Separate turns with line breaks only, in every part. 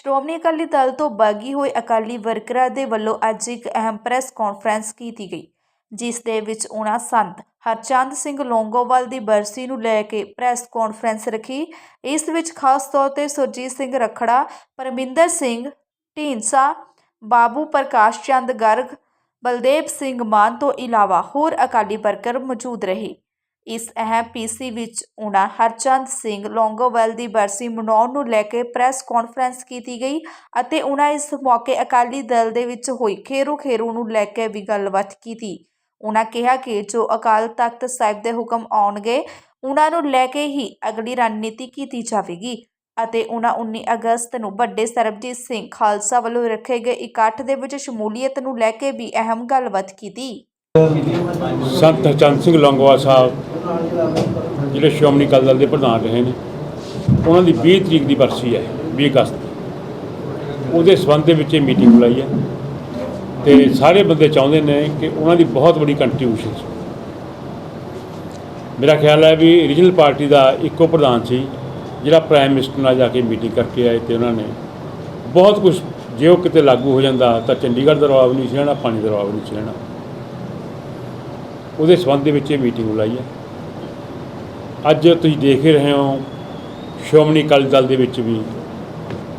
ਸ਼੍ਰੋਮਣੀ ਅਕਾਲੀ ਦਲ ਤੋਂ ਬਾਗੀ ਹੋਏ ਅਕਾਲੀ ਵਰਕਰਾਂ ਦੇ ਵੱਲੋਂ ਅੱਜ ਇੱਕ ਅਹਿਮ ਪ੍ਰੈਸ ਕਾਨਫਰੰਸ ਕੀਤੀ ਗਈ, ਜਿਸ ਦੇ ਵਿੱਚ ਉਹਨਾਂ ਸੰਤ ਹਰਚੰਦ ਸਿੰਘ ਲੌਂਗੋਵਾਲ ਦੀ ਬਰਸੀ ਨੂੰ ਲੈ ਕੇ ਪ੍ਰੈਸ ਕਾਨਫਰੰਸ ਰੱਖੀ। ਇਸ ਵਿੱਚ ਖਾਸ ਤੌਰ ਤੇ ਸੁਰਜੀਤ ਸਿੰਘ ਰਖੜਾ, ਪਰਮਿੰਦਰ ਸਿੰਘ ਢੀਂਡਸਾ, ਬਾਬੂ ਪ੍ਰਕਾਸ਼ ਚੰਦ ਗਰਗ, ਬਲਦੇਵ ਸਿੰਘ ਮਾਨ ਤੋਂ ਇਲਾਵਾ ਹੋਰ ਅਕਾਲੀ ਵਰਕਰ ਮੌਜੂਦ ਰਹੇ। ਇਸ ਅਹਿਮ ਪੀਸੀ ਵਿੱਚ ਉਹਨਾਂ ਹਰਚੰਦ ਸਿੰਘ ਲੌਂਗੋਵਾਲ ਦੀ ਬਰਸੀ ਮਨਾਉਣ ਨੂੰ ਲੈ ਕੇ ਪ੍ਰੈਸ ਕਾਨਫਰੰਸ ਕੀਤੀ ਗਈ ਅਤੇ ਉਹਨਾਂ ਇਸ ਮੌਕੇ ਅਕਾਲੀ ਦਲ ਦੇ ਵਿੱਚ ਹੋਈ ਖੇਰੂ ਖੇਰੂ ਨੂੰ ਲੈ ਕੇ ਵੀ ਗੱਲਬਾਤ ਕੀਤੀ। ਉਹਨਾਂ ਕਿਹਾ ਕਿ ਜੋ ਅਕਾਲ ਤਖਤ ਸਾਹਿਬ ਦੇ ਹੁਕਮ ਆਉਣਗੇ ਉਹਨਾਂ ਨੂੰ ਲੈ ਕੇ ਹੀ ਅਗਲੀ ਰਣਨੀਤੀ ਕੀਤੀ ਜਾਵੇਗੀ ਅਤੇ ਉਹਨਾਂ 19 ਅਗਸਤ ਨੂੰ ਵੱਡੇ ਸਰਬਜੀਤ ਸਿੰਘ ਖਾਲਸਾ ਵੱਲੋਂ ਰੱਖੇ ਗਏ ਇਕੱਠ ਦੇ ਵਿੱਚ ਸ਼ਮੂਲੀਅਤ ਨੂੰ ਲੈ ਕੇ ਵੀ ਅਹਿਮ ਗੱਲਬਾਤ ਕੀਤੀ।
ਸੰਤ ਹਰਚੰਦ ਸਿੰਘ ਲੌਂਗੋਵਾਲ ਸਾਹਿਬ, ਜਿਹੜੇ ਸ਼੍ਰੋਮਣੀ ਅਕਾਲੀ ਦਲ ਦੇ ਪ੍ਰਧਾਨ ਰਹੇ ਨੇ, ਉਹਨਾਂ ਦੀ 20 ਤਰੀਕ ਦੀ ਬਰਸੀ ਹੈ 20 ਅਗਸਤ ਉਹਦੇ ਸਬੰਧ ਦੇ ਵਿੱਚ ਇਹ ਮੀਟਿੰਗ ਬੁਲਾਈ ਹੈ ਤੇ ਸਾਰੇ ਬੰਦੇ ਚਾਹੁੰਦੇ ਨੇ ਕਿ ਉਹਨਾਂ ਦੀ ਬਹੁਤ ਵੱਡੀ ਕੰਟਰੀਬਿਊਸ਼ਨ ਸੀ। ਮੇਰਾ ਖਿਆਲ ਹੈ ਵੀ ਰੀਜਨਲ ਪਾਰਟੀ ਦਾ ਇੱਕੋ ਪ੍ਰਧਾਨ ਸੀ, ਜਿਹੜਾ ਪ੍ਰਾਈਮ ਮਿਨਿਸਟਰ ਨਾਲ ਜਾ ਕੇ ਮੀਟਿੰਗ ਕਰਕੇ ਆਏ ਤੇ ਉਹਨਾਂ ਨੇ ਬਹੁਤ ਕੁਝ ਜੇ ਉਹ ਕਿਤੇ ਲਾਗੂ ਹੋ ਜਾਂਦਾ ਤਾਂ ਚੰਡੀਗੜ੍ਹ ਦਾ ਰਵਾ ਵੀ ਨਹੀਂ ਸੀ ਰਹਿਣਾ ਪਾਣੀ ਦਾ ਰਵਾ ਵੀ ਨਹੀਂ ਸੀ ਰਹਿਣਾ ਉਹਦੇ ਸੰਬੰਧ ਦੇ ਵਿੱਚ ਇਹ ਮੀਟਿੰਗ ਬੁਲਾਈ ਹੈ ਅੱਜ ਤੁਸੀਂ ਦੇਖ ਹੀ ਰਹੇ ਹੋ, ਸ਼੍ਰੋਮਣੀ ਅਕਾਲੀ ਦਲ ਦੇ ਵਿੱਚ ਵੀ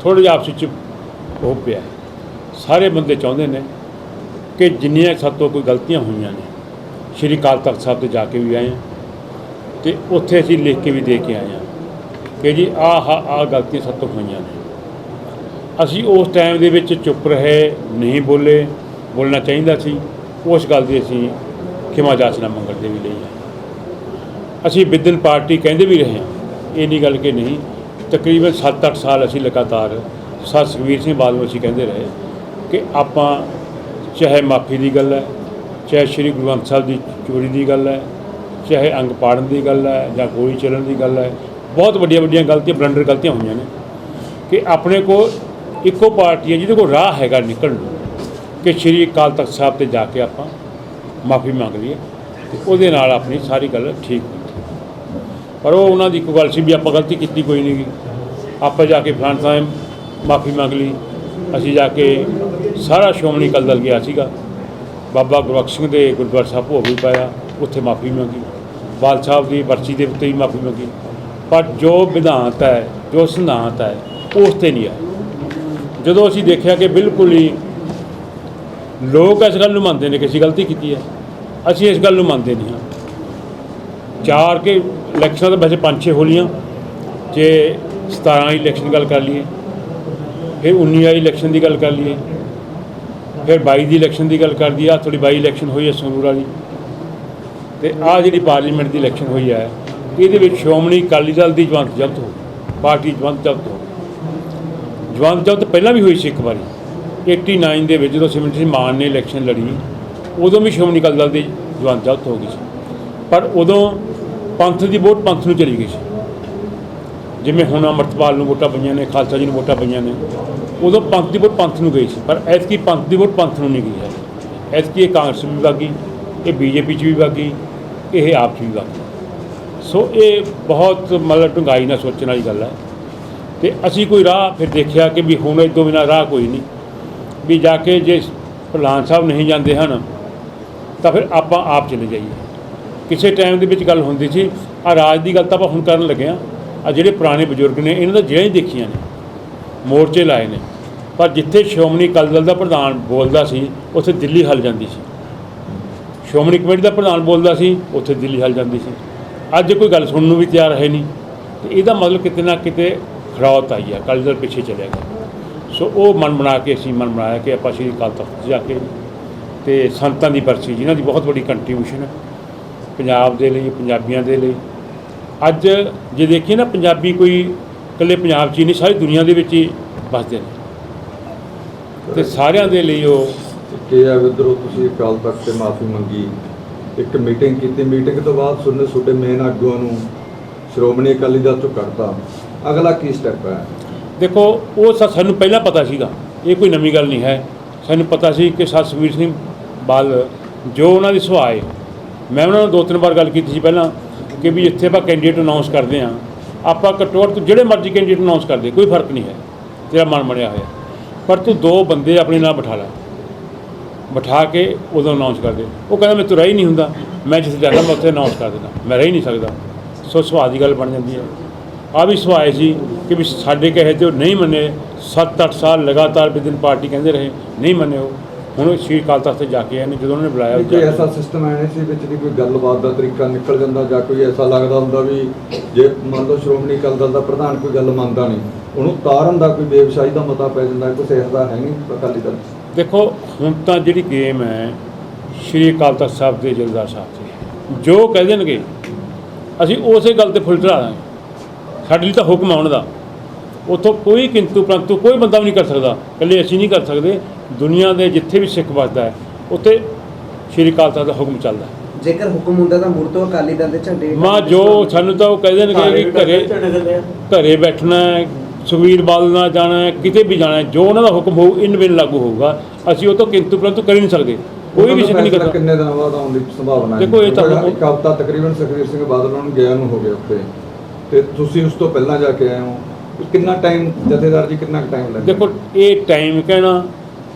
ਥੋੜ੍ਹਾ ਜਿਹਾ ਆਪਸ ਵਿੱਚ ਉਹ ਪਿਆ। ਸਾਰੇ ਬੰਦੇ ਚਾਹੁੰਦੇ ਨੇ ਕਿ ਜਿੰਨੀਆਂ ਸਾਤੋਂ ਕੋਈ ਗਲਤੀਆਂ ਹੋਈਆਂ ਨੇ, ਸ਼੍ਰੀ ਅਕਾਲ ਤਖਤ ਸਾਹਿਬ ਤੇ ਜਾ ਕੇ ਵੀ ਆਏ ਹਾਂ ਤੇ ਉੱਥੇ ਅਸੀਂ ਲਿਖ ਕੇ ਵੀ ਦੇ ਕੇ ਆਏ ਹਾਂ ਕਿ ਜੀ ਆਹ ਆਹ ਗਲਤੀਆਂ ਸਾਤੋਂ ਹੋਈਆਂ ਨੇ। ਅਸੀਂ ਉਸ ਟਾਈਮ ਦੇ ਵਿੱਚ ਚੁੱਪ ਰਹੇ, ਨਹੀਂ ਬੋਲੇ, ਬੋਲਣਾ ਚਾਹੀਦਾ ਸੀ। ਉਸ ਗੱਲ ਦੀ ਅਸੀਂ ਖਿਮਾ ਜਾਚਨਾ ਮੰਗਣ ਦੇ ਵੀ ਲਈ ਹੈ ਅਸੀਂ ਵਿਦਨ ਪਾਰਟੀ ਕਹਿੰਦੇ ਵੀ ਰਹੇ ਹਾਂ, ਇਹ ਨਹੀਂ ਗੱਲ ਕਿ ਨਹੀਂ, ਤਕਰੀਬਨ 7-8 ਸਾਲ ਅਸੀਂ ਲਗਾਤਾਰ ਸਰ ਸੁਖਬੀਰ ਸਿੰਘ ਬਾਦਲ ਅਸੀਂ ਕਹਿੰਦੇ ਰਹੇ ਕਿ ਆਪਾਂ ਚਾਹੇ ਮਾਫੀ ਦੀ ਗੱਲ ਹੈ, ਚਾਹੇ ਸ੍ਰੀ ਗੁਰੂ ਗ੍ਰੰਥ ਸਾਹਿਬ ਦੀ ਚੋਰੀ ਦੀ ਗੱਲ ਹੈ, ਚਾਹੇ ਅੰਗ ਪਾੜਨ ਦੀ ਗੱਲ ਹੈ ਜਾਂ ਗੋਲੀ ਚੱਲਣ ਦੀ ਗੱਲ ਹੈ, ਬਹੁਤ ਵੱਡੀਆਂ ਵੱਡੀਆਂ ਗਲਤੀਆਂ, ਬਲੰਡਰ ਗਲਤੀਆਂ ਹੋਈਆਂ ਨੇ ਕਿ ਆਪਣੇ ਕੋਲ ਇੱਕੋ ਪਾਰਟੀ ਹੈ ਜਿਹਦੇ ਕੋਲ ਰਾਹ ਹੈਗਾ ਨਿਕਲਣ ਨੂੰ ਕਿ ਸ੍ਰੀ ਅਕਾਲ ਤਖਤ ਸਾਹਿਬ ਤੇ ਜਾ ਕੇ ਆਪਾਂ ਮਾਫੀ ਮੰਗ ਹੈ ਤੇ ਉਹਦੇ ਨਾਲ ਆਪਣੀ ਸਾਰੀ ਗੱਲ ਠੀਕ ਹੋਈ ਪਰ ਉਹ ਉਹਨਾਂ ਦੀ ਕੋਈ ਗੱਲ ਸੀ ਵੀ ਆਪਾਂ ਗਲਤੀ ਕੀਤੀ, ਕੋਈ ਨਹੀਂ। ਆਪਾਂ ਜਾ ਕੇ ਫਲਾਣ ਸਾਹਿਬ ਮਾਫੀ ਮੰਗ ਲਈ। ਅਸੀਂ ਜਾ ਕੇ ਸਾਰਾ ਸ਼੍ਰੋਮਣੀ ਅਕਾਲੀ ਦਲ ਗਿਆ ਸੀਗਾ। ਬਾਬਾ ਗੁਰਬਖਸ਼ ਸਿੰਘ ਦੇ ਗੁਰਦੁਆਰਾ ਸਾਹਿਬ ਭੋਗ ਵੀ ਪਾਇਆ, ਉੱਥੇ ਮਾਫੀ ਮੰਗੀ। ਬਾਲ ਸਾਹਿਬ ਦੀ ਵਰਸੀ ਦੇ ਉੱਤੇ ਵੀ ਮਾਫੀ ਮੰਗੀ। ਪਰ ਜੋ ਵਿਧਾਨਤ ਹੈ, ਜੋ ਸਿਧਾਂਤ ਹੈ, ਉਸ ਤੇ ਨਹੀਂ ਹੈ ਜਦੋਂ ਅਸੀਂ ਦੇਖਿਆ ਕਿ ਬਿਲਕੁਲ ਹੀ ਲੋਕ ਇਸ ਗੱਲ ਨੂੰ ਮੰਨਦੇ ਨੇ ਕਿ ਅਸੀਂ ਗਲਤੀ ਕੀਤੀ ਹੈ। ਅਸੀਂ ਇਸ ਗੱਲ ਨੂੰ ਮੰਨਦੇ ਨਹੀਂ ਹਾਂ। ਚਾਰ ਕੇ ਇਲੈਕਸ਼ਨਾਂ ਤਾਂ ਵੈਸੇ ਪੰਜ ਛੇ ਹੋ ਹੋਲੀਆਂ ਜੇ 17 ਵਾਲੀ ਇਲੈਕਸ਼ਨ ਦੀ ਗੱਲ ਕਰ ਲਈਏ, ਫਿਰ 19 ਵਾਲੀ ਇਲੈਕਸ਼ਨ ਦੀ ਗੱਲ ਕਰ ਲਈਏ, ਫਿਰ 22 ਦੀ ਇਲੈਕਸ਼ਨ ਦੀ ਗੱਲ ਕਰ ਦਈਏ ਆ ਥੋੜੀ 22 ਇਲੈਕਸ਼ਨ ਹੋਈ ਹੈ ਸੰਗਰੂਰ ਵਾਲੀ। ਤੇ ਆ ਜਿਹੜੀ ਪਾਰਲੀਮੈਂਟ ਦੀ ਇਲੈਕਸ਼ਨ ਹੋਈ ਹੈ, ਇਹਦੇ ਵਿੱਚ ਸ਼੍ਰੋਮਣੀ ਅਕਾਲੀ ਦਲ ਦੀ ਜਵੰਤ ਜ਼ਬਤ ਹੋ ਪਾਰਟੀ ਜਵੰਤ ਜ਼ਬਤ ਹੋ ਜਵੰਤ ਜ਼ਬਤ ਪਹਿਲਾਂ ਵੀ ਹੋਈ ਸੀ ਇੱਕ ਵਾਰੀ। 89 ਦੇ ਵਿੱਚ ਜਦੋਂ ਸਿਮਰਨ ਸਿੰਘ ਮਾਨ ਨੇ ਇਲੈਕਸ਼ਨ ਲੜੀ, ਉਦੋਂ ਵੀ ਸ਼੍ਰੋਮਣੀ ਅਕਾਲੀ ਦਲ ਦੀ ਜਵੰਤ ਜ਼ਬਤ ਹੋ ਗਈ ਸੀ। ਪਰ ਉਦੋਂ ਪੰਥ ਦੀ ਵੋਟ ਪੰਥ ਨੂੰ ਚਲੀ ਗਈ ਸੀ। ਜਿਵੇਂ ਹੁਣ ਅੰਮ੍ਰਿਤਪਾਲ ਨੂੰ ਵੋਟਾਂ ਪਈਆਂ ਨੇ, ਖਾਲਸਾ ਜੀ ਨੂੰ ਵੋਟਾਂ ਪਈਆਂ ਨੇ, ਉਦੋਂ ਪੰਥ ਦੀ ਵੋਟ ਪੰਥ ਨੂੰ ਗਈ ਸੀ, ਪਰ ਐਤਕੀ ਪੰਥ ਦੀ ਵੋਟ ਪੰਥ ਨੂੰ ਨਹੀਂ ਗਈ ਹੈ। ਐਤਕੀ ਇਹ ਕਾਂਗਰਸ ਵੀ ਵਾਗੀ ਇਹ ਬੀਜੇਪੀ 'ਚ ਵੀ ਵਾਗੀ ਇਹ ਆਪ 'ਚ ਵੀ ਵਾਗੀ ਸੋ ਇਹ ਬਹੁਤ ਮਤਲਬ ਢੰਗਾਈ ਨਾਲ ਸੋਚਣ ਵਾਲੀ ਗੱਲ ਹੈ। ਤੇ ਅਸੀਂ ਕੋਈ ਰਾਹ ਫਿਰ ਦੇਖਿਆ ਕਿ ਵੀ ਹੁਣ ਇਹ ਤੋਂ ਬਿਨਾਂ ਰਾਹ ਕੋਈ ਨਹੀਂ। ਵੀ ਜਾ ਕੇ ਜੇ ਪ੍ਰਧਾਨ ਸਾਹਿਬ ਨਹੀਂ ਜਾਂਦੇ ਹਨ, ਤਾਂ ਫਿਰ ਆਪਾਂ ਆਪ ਚਲੇ ਜਾਈਏ। ਕਿਸੇ ਟਾਈਮ ਦੇ ਵਿੱਚ ਗੱਲ ਹੁੰਦੀ ਸੀ ਆ ਰਾਜ ਦੀ ਗੱਲ ਤਾਂ ਆਪਾਂ ਹੁਣ ਕਰਨ ਲੱਗੇ ਆ ਆ ਜਿਹੜੇ ਪੁਰਾਣੇ ਬਜ਼ੁਰਗ ਨੇ, ਇਹਨਾਂ ਦਾ ਜਿਹੜੀਆਂ ਹੀ ਦੇਖੀਆਂ ਨੇ, ਮੋਰਚੇ ਲਾਏ ਨੇ। ਪਰ ਜਿੱਥੇ ਸ਼੍ਰੋਮਣੀ ਅਕਾਲੀ ਦਲ ਦਾ ਪ੍ਰਧਾਨ ਬੋਲਦਾ ਸੀ, ਉੱਥੇ ਦਿੱਲੀ ਹਲ ਜਾਂਦੀ ਸੀ। ਸ਼੍ਰੋਮਣੀ ਕਮੇਟੀ ਦਾ ਪ੍ਰਧਾਨ ਬੋਲਦਾ ਸੀ, ਉੱਥੇ ਦਿੱਲੀ ਹਲ ਜਾਂਦੀ ਸੀ। ਅੱਜ ਕੋਈ ਗੱਲ ਸੁਣਨ ਨੂੰ ਵੀ ਤਿਆਰ ਹੈ ਨਹੀਂ। ਤੇ ਇਹਦਾ ਮਤਲਬ ਕਿਤੇ ਨਾ ਕਿਤੇ ਖੜਾਉਤ ਆਈ ਹੈ ਅਕਾਲੀ ਦਲ ਪਿੱਛੇ ਚਲਿਆ ਗਿਆ। ਸੋ ਉਹ ਮਨ ਬਣਾ ਕੇ ਅਸੀਂ ਮਨ ਬਣਾਇਆ ਕਿ ਆਪਾਂ ਸ਼੍ਰੀ ਅਕਾਲ ਤਖਤ ਜਾ ਕੇ ਤੇ ਸੰਤਾਂ ਦੀ ਬਰਸੀ ਜਿਨ੍ਹਾਂ ਦੀ ਬਹੁਤ ਵੱਡੀ ਕੰਟਰੀਬਿਊਸ਼ਨ ਹੈ, ਪੰਜਾਬ ਦੇ ਲਈ, ਪੰਜਾਬੀਆਂ ਦੇ ਲਈ। ਅੱਜ ਜੇ ਦੇਖੀਏ ਨਾ, ਪੰਜਾਬੀ ਕੋਈ ਇਕੱਲੇ ਪੰਜਾਬ 'ਚ ਹੀ ਨਹੀਂ, ਸਾਰੀ ਦੁਨੀਆ ਦੇ ਵਿੱਚ ਹੀ ਵੱਸਦੇ ਨੇ। ਤੇ ਸਾਰਿਆਂ ਦੇ ਲਈ ਉਹ
ਕਿ ਆ ਵਿਦਰੋ ਤੁਸੀਂ ਅਕਾਲ ਤਖਤ ਤੇ ਮਾਫੀ ਮੰਗੀ। ਇੱਕ ਮੀਟਿੰਗ ਕੀਤੀ। ਮੀਟਿੰਗ ਤੋਂ ਬਾਅਦ ਸੁਣਨੇ ਤੁਹਾਡੇ ਮੇਨ ਆਗੂਆਂ ਨੂੰ ਸ਼੍ਰੋਮਣੀ ਅਕਾਲੀ ਦਲ ਤੋਂ ਕੱਢਤਾ। ਅਗਲਾ ਕੀ ਸਟੈਪ ਹੈ?
ਦੇਖੋ, ਉਹ ਸਾ- ਸਾਨੂੰ ਪਹਿਲਾਂ ਪਤਾ ਸੀਗਾ, ਇਹ ਕੋਈ ਨਵੀਂ ਗੱਲ ਨਹੀਂ ਹੈ। ਸਾਨੂੰ ਪਤਾ ਸੀ ਕਿ ਸਰ ਸੁਖਬੀਰ ਸਿੰਘ ਬਾਲ, ਜੋ ਉਹਨਾਂ ਦੀ ਸੁਭਾਅ ਹੈ ਮੈਂ ਉਹਨਾਂ ਨਾਲ ਦੋ ਤਿੰਨ ਵਾਰ ਗੱਲ ਕੀਤੀ ਸੀ ਪਹਿਲਾਂ, ਕਿ ਵੀ ਇੱਥੇ ਆਪਾਂ ਕੈਂਡੀਡੇਟ ਅਨਾਉਂਸ ਕਰਦੇ ਹਾਂ। ਆਪਾਂ ਘੱਟੋ ਘੱਟ ਜਿਹੜੇ ਮਰਜ਼ੀ ਕੈਂਡੀਡੇਟ ਅਨਾਉਂਸ ਕਰਦੇ, ਕੋਈ ਫ਼ਰਕ ਨਹੀਂ ਹੈ। ਤੇਰਾ ਮਨ ਬਣਿਆ ਹੋਇਆ। ਪਰ ਤੂੰ ਦੋ ਬੰਦੇ ਆਪਣੇ ਨਾਲ ਬਿਠਾ ਲੈ। ਬਿਠਾ ਕੇ ਉਦੋਂ ਅਨਾਉਂਸ ਕਰਦੇ ਉਹ ਕਹਿੰਦਾ, ਮੈਂ ਤੁਰਾ ਹੀ ਨਹੀਂ ਹੁੰਦਾ। ਮੈਂ ਜਿੱਥੇ ਜਾਣਾ, ਮੈਂ ਉੱਥੇ ਅਨਾਉਂਸ ਕਰ ਦਿੰਦਾ। ਮੈਂ ਰਹਿ ਹੀ ਨਹੀਂ ਸਕਦਾ। ਸੋ ਸੁਭਾਅ ਦੀ ਗੱਲ ਬਣ ਜਾਂਦੀ ਹੈ। ਆ ਵੀ ਸੁਭਾਅ ਸੀ ਕਿ ਵੀ ਸਾਡੇ ਕਹੇ ਤੇ ਉਹ ਨਹੀਂ ਮੰਨੇ 7-8 ਸਾਲ ਲਗਾਤਾਰ ਵਿਦਿਨ ਪਾਰਟੀ ਕਹਿੰਦੇ ਰਹੇ ਨਹੀਂ ਮੰਨੇ ਉਹ। ਹੁਣ ਸ਼੍ਰੀ ਅਕਾਲ ਤਖਤ ਤੇ ਜਾ ਕੇ ਆਏ ਨੇ ਜਦੋਂ ਉਹਨਾਂ ਨੇ ਬੁਲਾਇਆ
ਕੋਈ
ਜਾ
ਐਸਾ ਸਿਸਟਮ ਨਹੀਂ ਸੀ ਵਿੱਚ ਦੀ ਕੋਈ ਗੱਲਬਾਤ ਦਾ ਤਰੀਕਾ ਨਿਕਲ ਜਾਂਦਾ ਜਾਂ ਕੋਈ ਐਸਾ ਲੱਗਦਾ ਹੁੰਦਾ ਵੀ ਜੇ ਮੰਨ ਲਓ ਸ਼੍ਰੋਮਣੀ ਅਕਾਲੀ ਦਲ ਦਾ ਪ੍ਰਧਾਨ ਕੋਈ ਗੱਲ ਮੰਨਦਾ ਨਹੀਂ ਉਹਨੂੰ ਤਾਰਨ ਦਾ ਕੋਈ ਬੇਵਸ਼ਾਹੀ ਦਾ ਮਤਾ ਪੈ ਜਾਂਦਾ ਕੁਛ ਐਸਾ ਹੈ ਨਹੀਂ ਅਕਾਲੀ ਦਲ।
ਦੇਖੋ ਹੁਣ ਤਾਂ ਜਿਹੜੀ ਗੇਮ ਹੈ ਸ਼੍ਰੀ ਅਕਾਲ ਤਖਤ ਸਾਹਿਬ ਦੇ ਜਲਦਾਰ ਸਾਹਿਬ ਦੀ। ਜੋ ਕਹਿ ਦੇਣਗੇ ਅਸੀਂ ਉਸੇ ਗੱਲ ਤੇ ਫੁੱਲ ਚੜਾ ਦਾਂਗੇ। ਸਾਡੇ ਲਈ ਤਾਂ ਹੁਕਮ ਆ ਉਹਨਾਂ ਦਾ। ਉੱਥੋਂ ਕੋਈ ਕਿੰਤੂ ਪ੍ਰੰਤੂ ਕੋਈ ਬੰਦਾ ਵੀ ਨਹੀਂ ਕਰ ਸਕਦਾ। ਇਕੱਲੇ ਅਸੀਂ ਨਹੀਂ ਕਰ ਸਕਦੇ। ਦੁਨੀਆ ਦੇ ਜਿੱਥੇ ਵੀ ਸਿੱਖ ਵੱਸਦਾ ਹੈ ਉੱਥੇ ਸ਼੍ਰੀ ਅਕਾਲ ਤਖਤ ਦਾ ਹੁਕਮ ਚੱਲਦਾ ਹੈ।
ਜੇਕਰ ਹੁਕਮ ਹੁੰਦਾ ਤਾਂ ਮੁੜ ਤੋਂ ਅਕਾਲੀ ਦਲ ਦੇ ਝੰਡੇ
ਮਾਂ ਜੋ ਸਾਨੂੰ ਤਾਂ ਉਹ ਕਹਿ ਦੇਣਗੇ ਕਿ ਘਰੇ ਘਰੇ ਬੈਠਣਾ ਹੈ ਸੁਖਬੀਰ ਬਾਦਲ ਨਾਲ ਜਾਣਾ ਹੈ ਕਿਤੇ ਵੀ ਜਾਣਾ ਹੈ ਜੋ ਉਹਨਾਂ ਦਾ ਹੁਕਮ ਹੋਊ ਇਨ ਬਿਨ ਲਾਗੂ ਹੋਊਗਾ। ਅਸੀਂ ਉਹ ਤੋਂ ਕਿੰਤੂ ਪ੍ਰੰਤੂ ਕਰ ਹੀ ਨਹੀਂ ਸਕਦੇ। ਕੋਈ ਵੀ ਸਿੱਖ ਨਹੀਂ ਕਰਦਾ।
ਕਿੰਨੇ ਦਿਨਾਂ ਬਾਅਦ ਆਉਣ ਦੀ ਸੰਭਾਵਨਾ ਹੈ?
ਦੇਖੋ, ਇਹ ਤਾਂ-
ਇੱਕ ਹਫ਼ਤਾ ਤਕਰੀਬਨ ਸੁਖਬੀਰ ਸਿੰਘ ਬਾਦਲ ਨੂੰ ਗਿਆ ਨੂੰ ਹੋ ਗਿਆ ਉੱਥੇ। ਤੇ ਤੁਸੀਂ ਉਸ ਤੋਂ ਪਹਿਲਾਂ ਜਾ ਕੇ ਆਏ ਹੋ। ਕਿੰਨਾ ਟਾਈਮ ਜਥੇਦਾਰ ਜੀ ਕਿੰਨਾ ਟਾਈਮ ਲੱਗਦਾ?
ਦੇਖੋ ਇਹ ਟਾਈਮ ਕਹਿਣਾ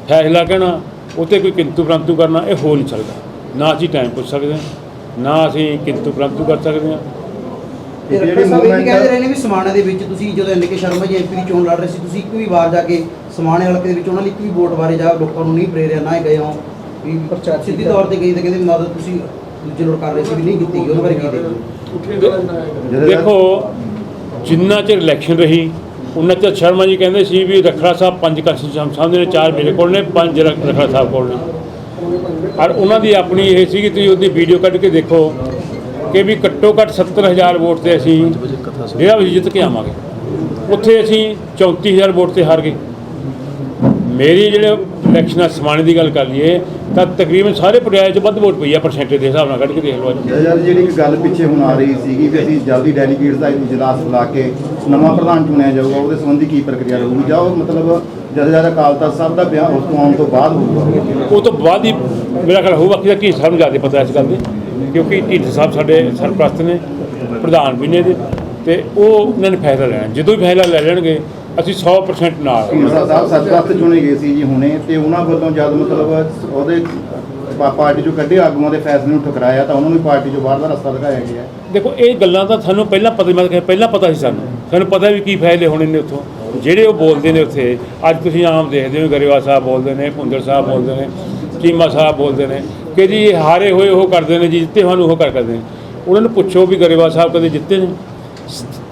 ਫੈਸਲਾ ਕਹਿਣਾ ਉੱਤੇ ਕੋਈ ਕਿੰਤੂ ਪ੍ਰੰਤੂ ਕਰਨਾ ਇਹ ਹੋ ਨਹੀਂ ਸਕਦਾ। ਨਾ ਅਸੀਂ ਟਾਈਮ ਪੁੱਛ ਸਕਦੇ ਹਾਂ ਨਾ ਅਸੀਂ ਕਿੰਤੂ ਪ੍ਰੰਤੂ ਕਰ ਸਕਦੇ ਹਾਂ।
ਜਿਹੜੀ movement
ਕਹਿੰਦੇ ਰਹੇ ਨੇ ਵੀ ਸਮਾਣਾ ਦੇ ਵਿੱਚ ਤੁਸੀਂ ਜਦੋਂ ਐਨ ਕੇ ਸ਼ਰਮਾ ਜੀ ਐਮਪੀ ਦੀ ਚੋਣ ਲੜ ਰਹੇ ਸੀ ਤੁਸੀਂ ਇੱਕ ਵੀ ਵਾਰ ਜਾ ਕੇ ਸਮਾਣੇ ਹਲਕੇ ਦੇ ਵਿੱਚ ਉਹਨਾਂ ਲਈ ਇੱਕ ਵੀ ਵੋਟ ਬਾਰੇ ਜਾ ਲੋਕਾਂ ਨੂੰ ਨਹੀਂ ਪ੍ਰੇਰਿਆ ਨਾ ਹੀ ਗਏ ਹੋ। ਵੀ ਸਿੱਧੀ। ਤੌਰ ਤੇ ਗਈ ਤੇ ਕਹਿੰਦੇ ਵੀ ਮਦਦ ਤੁਸੀਂ ਦੂਜੇ ਲੋਕ ਕਰ ਰਹੇ ਸੀ ਵੀ ਨਹੀਂ ਕੀਤੀ ਗਈ ਉਹਦੇ ਬਾਰੇ ਕੀ ਦੇਖੋ
ਦੇਖੋ ਜਿੰਨਾ ਚਿਰ ਇਲੈਕਸ਼ਨ ਰਹੀ ਉਹਨਾਂ ਚਿਰ ਸ਼ਰਮਾ ਜੀ ਕਹਿੰਦੇ ਸੀ ਵੀ ਰਖੜਾ ਸਾਹਿਬ ਪੰਜ ਕਾਸੀ ਸਾਹਮਣੇ ਨੇ ਚਾਰ ਮੇਰੇ ਕੋਲ ਨੇ ਪੰਜ ਰਖ- ਰਖੜਾ ਸਾਹਿਬ ਕੋਲ ਨੇ। ਔਰ ਉਹਨਾਂ ਦੀ ਆਪਣੀ ਇਹ ਸੀ ਕਿ ਤੁਸੀਂ ਉਹਦੀ ਵੀਡੀਓ ਕੱਢ ਕੇ ਦੇਖੋ ਕਿ ਵੀ ਘੱਟੋ ਘੱਟ 70000 ਵੋਟ ਤੇ ਅਸੀਂ ਜਿਹੜਾ ਵੀ ਜਿੱਤ ਕੇ ਆਵਾਂਗੇ। ਉੱਥੇ ਅਸੀਂ 34000 ਵੋਟ ਤੇ ਹਾਰ ਗਏ। ਮੇਰੀ ਜਿਹੜੇ ਇਲੈਕਸ਼ਨਾਂ ਸਮਾਣੇ ਦੀ ਗੱਲ ਕਰ ਲਈਏ ਤਾਂ ਤਕਰੀਬਨ ਸਾਰੇ ਪਟਿਆਲੇ 'ਚ ਵੱਧ ਵੋਟ ਪਈ ਆ ਪਰਸੈਂਟੇਜ ਦੇ ਹਿਸਾਬ ਨਾਲ ਕੱਢ ਕੇ ਦੇਖ ਲਓ ਅੱਜ।
ਯਾਰ ਜਿਹੜੀ ਇੱਕ ਗੱਲ ਪਿੱਛੇ ਹੁਣ ਆ ਰਹੀ ਸੀਗੀ ਵੀ ਅਸੀਂ ਜਲਦੀ ਡੈਲੀਗੇਟਸ ਦਾ ਇਜਲਾਸ ਬੁਲਾ ਕੇ ਨਵਾਂ ਪ੍ਰਧਾਨ ਚੁਣਿਆ ਜਾਊਗਾ ਉਹਦੇ ਸੰਬੰਧੀ ਕੀ ਪ੍ਰਕਿਰਿਆ ਰਹੂਗੀ? ਜਾਂ ਉਹ ਮਤਲਬ ਜਦ ਜਦ ਅਕਾਲ ਤਖਤ ਸਾਹਿਬ ਦਾ ਬਿਆਨ ਉਸ ਤੋਂ ਆਉਣ ਤੋਂ ਬਾਅਦ ਹੋਊਗਾ?
ਉਹ ਤੋਂ ਬਾਅਦ ਹੀ ਮੇਰਾ ਖਿਆਲ ਹੋਊਗਾ ਕਿ ਕੀ ਸਾਨੂੰ ਜ਼ਿਆਦਾ ਪਤਾ ਇਸ ਗੱਲ ਦੀ ਕਿਉਂਕਿ ਢੀਠ ਸਾਹਿਬ ਸਾਡੇ ਸਰਪ੍ਰਸਤ ਨੇ ਪ੍ਰਧਾਨ ਵੀ ਨੇ ਤੇ ਉਹ ਉਹਨਾਂ ਨੇ ਫੈਸਲਾ ਲੈਣਾ। ਜਦੋਂ ਵੀ ਫੈਸਲਾ ਲੈ ਲੈਣਗੇ ਅਸੀਂ 100% ਨਾਲ
ਢੀਂਡ ਸਾਹਿਬ ਸਰਪ੍ਰਸਤ ਚੁਣੇ ਗਏ ਸੀ ਜੀ ਹੁਣੇ ਤੇ ਉਹਨਾਂ ਵੱਲੋਂ ਜਦ ਮਤਲਬ ਉਹਦੇ ਪਾ- ਪਾਰਟੀ ਚੋਂ ਕੱਢੇ ਆਗੂਆਂ ਦੇ ਫੈਸਲੇ ਨੂੰ ਠੁਕਰਾਇਆ ਤਾਂ ਉਹਨਾਂ ਨੂੰ ਵੀ ਪਾਰਟੀ ਚੋਂ ਬਾਹਰ ਦਾ ਰਸਤਾ ਦਿਖਾਇਆ ਗਿਆ।
ਦੇਖੋ ਇਹ ਗੱਲਾਂ ਤਾਂ ਸਾਨੂੰ ਪਹਿਲਾਂ ਪਤਾ ਮੈਂ ਕਿਹਾ ਪਹਿਲਾਂ ਪਤਾ ਸੀ ਸਾਨੂੰ। ਸਾਨੂੰ ਪਤਾ ਵੀ ਕੀ ਫਾਇਦੇ ਹੋਣੇ ਨੇ ਉੱਥੋਂ। ਜਿਹੜੇ ਉਹ ਬੋਲਦੇ ਨੇ ਉੱਥੇ ਅੱਜ ਤੁਸੀਂ ਆਮ ਦੇਖਦੇ ਹੋ ਗਰੇਵਾਲ ਸਾਹਿਬ ਬੋਲਦੇ ਨੇ ਭੁੰਦਰ ਸਾਹਿਬ ਬੋਲਦੇ ਨੇ ਚੀਮਾ ਸਾਹਿਬ ਬੋਲਦੇ ਨੇ ਕਿ ਜੀ ਇਹ ਹਾਰੇ ਹੋਏ ਉਹ ਕਰਦੇ ਨੇ ਜੀ ਜਿੱਤੇ ਹੋਏ ਨੂੰ ਉਹ ਕਰ ਕਰਦੇ ਨੇ। ਉਹਨਾਂ ਨੂੰ ਪੁੱਛੋ ਵੀ ਗਰੇਵਾਲ ਸਾਹਿਬ ਕਦੇ ਜਿੱਤੇ ਨੇ।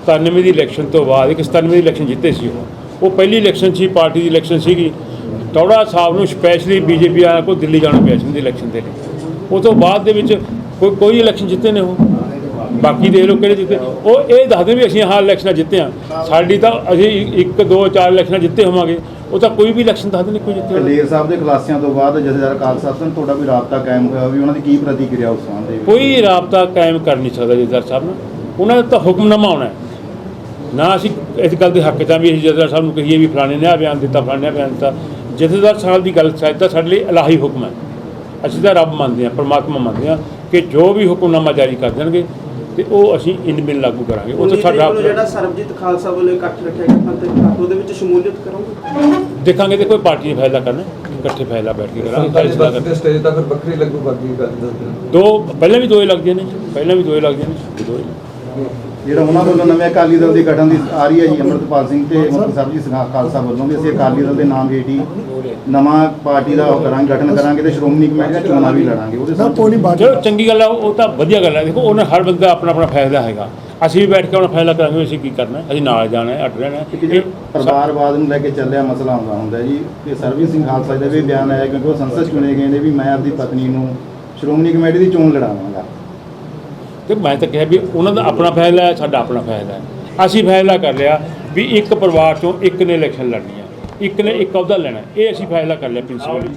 97 ਦੀ ਇਲੈਕਸ਼ਨ ਤੋਂ ਬਾਅਦ ਇੱਕ 97 ਦੀ ਇਲੈਕਸ਼ਨ ਜਿੱਤੇ ਸੀ ਉਹ। ਉਹ ਪਹਿਲੀ ਇਲੈਕਸ਼ਨ ਸੀ ਪਾਰਟੀ ਦੀ ਇਲੈਕਸ਼ਨ ਸੀਗੀ। ਟੌੜਾ ਸਾਹਿਬ ਨੂੰ ਸਪੈਸ਼ਲੀ ਬੀਜੇਪੀ ਵਾਲਿਆਂ ਕੋਲ ਦਿੱਲੀ ਜਾਣਾ ਪਿਆ ਸੀ ਉਹਦੀ ਇਲੈਕਸ਼ਨ ਦੇ ਲਈ। ਉਹ ਤੋਂ ਬਾਅਦ ਦੇ ਵਿੱਚ ਕੋਈ ਕੋਈ ਇਲੈਕਸ਼ਨ ਜਿੱਤੇ ਨੇ ਉਹ। ਬਾਕੀ ਦੇਖ ਲਓ ਕਿਹੜੇ ਜਿੱਤੇ। ਉਹ ਇਹ ਦੱਸਦੇ ਵੀ ਅਸੀਂ ਹਾਂ ਇਲੈਕਸ਼ਨਾਂ ਜਿੱਤੇ ਆ ਸਾਡੀ ਤਾਂ ਅਸੀਂ ਇੱਕ ਦੋ ਚਾਰ ਇਲੈਕਸ਼ਨਾਂ ਜਿੱਤੇ ਹੋਵਾਂਗੇ। ਉਹ ਤਾਂ ਕੋਈ ਵੀ ਇਲੈਕਸ਼ਨ ਦੱਸਦੇ ਨਹੀਂ ਕੋਈ ਜਿੱਤੇ।
ਲੇਰ ਸਾਹਿਬ ਦੇ ਖੁਲਾਸਿਆਂ ਤੋਂ ਬਾਅਦ ਜਥੇਦਾਰ ਅਕਾਲ ਤਖਤ ਨਾਲ ਤੁਹਾਡਾ ਕੋਈ ਰਾਬਤਾ ਕਾਇਮ ਹੋਇਆ ਵੀ ਉਹਨਾਂ ਦੀ ਕੀ ਪ੍ਰਤੀਕਿਰਿਆ ਉਸ ਸੰਬੰਧ ਦੇ?
ਕੋਈ ਰਾਬਤਾ ਕਾਇਮ ਕਰ ਨਹੀਂ ਸਕਦਾ ਜਥੇਦਾਰ ਸਾਹਿਬ ਨਾਲ। ਉਹਨਾਂ ਦਾ ਤਾਂ ਹੁਕਮਨਾਮਾ ਆਉਣਾ ਹੈ। ਨਾ ਅਸੀਂ ਇਸ ਗੱਲ ਦੇ ਹੱਕ 'ਚ ਹਾਂ ਵੀ ਅਸੀਂ ਜਥੇਦਾਰ ਸਾਹਿਬ ਨੂੰ ਕਹੀਏ ਵੀ ਫਲਾਣੇ ਨੇ ਆ ਬਿਆਨ ਦਿੱਤਾ ਫਲਾਣੇ ਨੇ ਬਿਆਨ ਦਿੱਤਾ। ਜਥੇਦਾਰ ਸਾਹਿਬ ਦੀ ਗੱਲ ਸ਼ਾਇਦ ਤਾਂ ਸਾਡੇ ਲਈ ਇਲਾਹੀ ਹੁਕਮ ਹੈ। ਅਸੀਂ ਤਾਂ ਰੱਬ ਮੰਨਦੇ ਹਾਂ ਪਰਮਾਤਮਾ ਮੰਨਦੇ ਹਾਂ ਕਿ ਜੋ ਵੀ ਹੁਕਮਨਾਮਾ ਜਾਰੀ ਕਰ ਦੇਣਗੇ ਤੇ ਉਹ ਅਸੀਂ ਇਨ ਬਿਨ ਲਾਗੂ ਕਰਾਂਗੇ। ਉਹ ਤਾਂ ਸਾਡਾ
ਜਿਹੜਾ ਸਰਬਜੀਤ ਖਾਲਸਾ ਵੱਲੋਂ ਇਕੱਠ ਰੱਖਿਆ ਗਿਆ ਇਕੱਠ ਉਹਦੇ ਵਿੱਚ ਸ਼ਮੂਲੀਅਤ ਕਰੋਗੇ?
ਦੇਖਾਂਗੇ ਤੇ ਕੋਈ ਪਾਰਟੀ ਨੇ ਫਾਇਦਾ ਕਰਨਾ ਇਕੱਠੇ ਫਾਇਦਾ ਬੈਠ ਕੇ ਕਰਾਂਗੇ
ਸਟੇਜ ਤਾਂ ਫਿਰ ਵੱਖਰੀ ਲੱਗੂ ਬਾਕੀ ਦਲ ਦੇ
ਪਹਿਲਾਂ ਵੀ ਦੋਏ ਲੱਗਦੀਆਂ ਨੇ ਪਹਿਲਾਂ ਵੀ ਦੋਏ ਲੱਗਦੀਆਂ ਨੇ ਦੋਏ
ਜਿਹੜਾ ਉਹਨਾਂ ਵੱਲੋਂ ਨਵੇਂ ਅਕਾਲੀ ਦਲ ਦੀ ਗਠਨ ਦੀ ਆ ਰਹੀ ਹੈ ਜੀ ਅੰਮ੍ਰਿਤਪਾਲ ਸਿੰਘ ਤੇ ਮੁਖਤਸਰ ਸਾਹਿਬ ਜੀ ਸਿੰਘਾ ਖਾਲਸਾ ਵੱਲੋਂ ਵੀ ਅਸੀਂ ਅਕਾਲੀ ਦਲ ਦੇ ਨਾਮ ਹੇਠ ਨਵਾਂ ਪਾਰਟੀ ਦਾ ਉਹ ਕਰਾਂਗੇ ਗਠਨ ਕਰਾਂਗੇ ਤੇ ਸ਼੍ਰੋਮਣੀ ਕਮੇਟੀ ਦੀਆਂ ਚੋਣਾਂ ਵੀ ਲੜਾਂਗੇ ਉਹਦੇ
ਚਲੋ ਚੰਗੀ ਗੱਲ ਆ ਉਹ ਤਾਂ ਵਧੀਆ ਗੱਲ ਹੈ ਦੇਖੋ ਉਹਨਾਂ ਹਰ ਬੰਦਾ ਆਪਣਾ ਆਪਣਾ ਫਾਇਦਾ ਹੈਗਾ। ਅਸੀਂ ਵੀ ਬੈਠ ਕੇ ਆਪਣਾ ਫਾਇਦਾ ਕਰਾਂਗੇ ਅਸੀਂ ਕੀ ਕਰਨਾ ਅਸੀਂ ਨਾਲ ਜਾਣਾ ਹੈ ਅੱਡ ਰਹਿਣਾ ਹੈ।
ਪਰਿਵਾਰਵਾਦ ਨੂੰ ਲੈ ਕੇ ਚੱਲਿਆ ਮਸਲਾ ਆਉਂਦਾ ਹੁੰਦਾ ਹੈ ਜੀ ਕਿ ਸਰਬਜੀਤ ਸਿੰਘ ਖਾਲਸਾ ਦਾ ਵੀ ਬਿਆਨ ਆਇਆ ਕਿਉਂਕਿ ਉਹ ਸੰਸਦ ਚੁਣੇ ਗਏ ਨੇ ਵੀ ਮੈਂ ਆਪਣੀ ਪਤਨੀ ਨੂੰ ਸ਼੍ਰੋਮਣੀ ਕਮੇਟੀ ਦੀ ਚੋਣ ਲੜਾਵਾਂਗਾ।
ਤੇ ਮੈਂ ਤਾਂ ਕਿਹਾ ਵੀ ਉਹਨਾਂ ਦਾ ਆਪਣਾ ਫਾਇਦਾ ਹੈ, ਸਾਡਾ ਆਪਣਾ ਫਾਇਦਾ ਹੈ। ਅਸੀਂ ਫੈਸਲਾ ਕਰ ਲਿਆ ਵੀ ਇੱਕ ਪਰਿਵਾਰ ਚੋਂ ਇੱਕ ਨੇ ਇਲੈਕਸ਼ਨ ਲੜਨੀ ਹੈ, ਇੱਕ ਨੇ ਇੱਕ ਅਹੁਦਾ ਲੈਣਾ ਇਹ ਅਸੀਂ ਫੈਸਲਾ ਕਰ ਲਿਆ ਪ੍ਰਿੰਸੀਪਲ